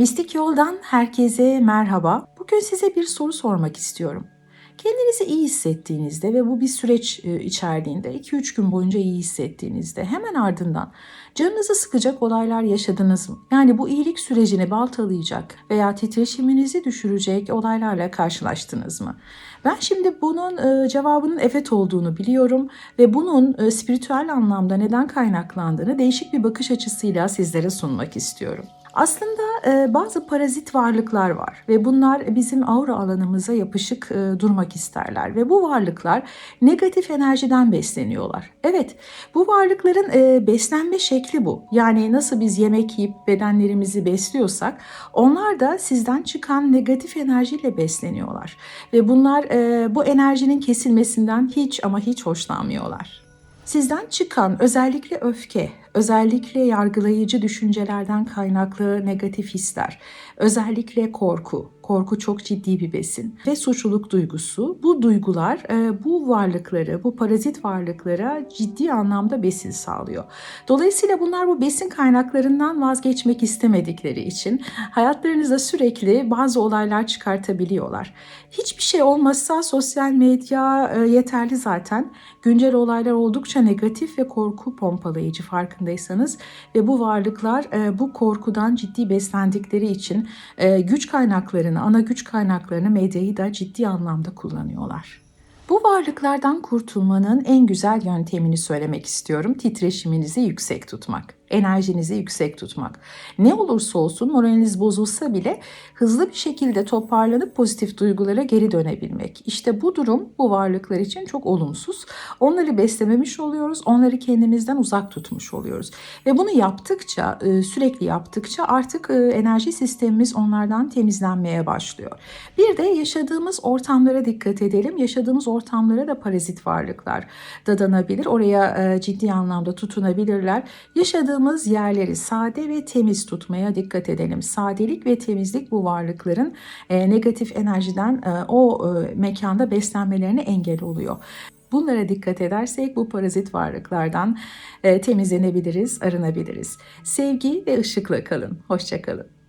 Mistik Yol'dan herkese merhaba. Bugün size bir soru sormak istiyorum. Kendinizi iyi hissettiğinizde ve bu bir süreç e, içerdiğinde 2-3 gün boyunca iyi hissettiğinizde hemen ardından canınızı sıkacak olaylar yaşadınız mı? Yani bu iyilik sürecini baltalayacak veya titreşiminizi düşürecek olaylarla karşılaştınız mı? Ben şimdi bunun e, cevabının evet olduğunu biliyorum ve bunun e, spiritüel anlamda neden kaynaklandığını değişik bir bakış açısıyla sizlere sunmak istiyorum. Aslında e, bazı parazit varlıklar var ve bunlar bizim aura alanımıza yapışık e, durmak isterler ve bu varlıklar negatif enerjiden besleniyorlar. Evet, bu varlıkların e, beslenme şekli bu. Yani nasıl biz yemek yiyip bedenlerimizi besliyorsak onlar da sizden çıkan negatif enerjiyle besleniyorlar ve bunlar e, bu enerjinin kesilmesinden hiç ama hiç hoşlanmıyorlar. Sizden çıkan özellikle öfke, özellikle yargılayıcı düşüncelerden kaynaklı negatif hisler, özellikle korku, korku çok ciddi bir besin ve suçluluk duygusu. Bu duygular e, bu varlıkları, bu parazit varlıklara ciddi anlamda besin sağlıyor. Dolayısıyla bunlar bu besin kaynaklarından vazgeçmek istemedikleri için hayatlarınızda sürekli bazı olaylar çıkartabiliyorlar. Hiçbir şey olmasa sosyal medya e, yeterli zaten. Güncel olaylar oldukça negatif ve korku pompalayıcı farkındaysanız ve bu varlıklar e, bu korkudan ciddi beslendikleri için güç kaynaklarını, ana güç kaynaklarını medyayı da ciddi anlamda kullanıyorlar. Bu varlıklardan kurtulmanın en güzel yöntemini söylemek istiyorum. Titreşiminizi yüksek tutmak enerjinizi yüksek tutmak. Ne olursa olsun moraliniz bozulsa bile hızlı bir şekilde toparlanıp pozitif duygulara geri dönebilmek. İşte bu durum bu varlıklar için çok olumsuz. Onları beslememiş oluyoruz, onları kendimizden uzak tutmuş oluyoruz. Ve bunu yaptıkça, e, sürekli yaptıkça artık e, enerji sistemimiz onlardan temizlenmeye başlıyor. Bir de yaşadığımız ortamlara dikkat edelim. Yaşadığımız ortamlara da parazit varlıklar dadanabilir. Oraya e, ciddi anlamda tutunabilirler. Yaşadığımız yaşadığımız yerleri sade ve temiz tutmaya dikkat edelim. Sadelik ve temizlik bu varlıkların e, negatif enerjiden e, o e, mekanda beslenmelerine engel oluyor. Bunlara dikkat edersek bu parazit varlıklardan e, temizlenebiliriz, arınabiliriz. Sevgi ve ışıkla kalın. Hoşçakalın.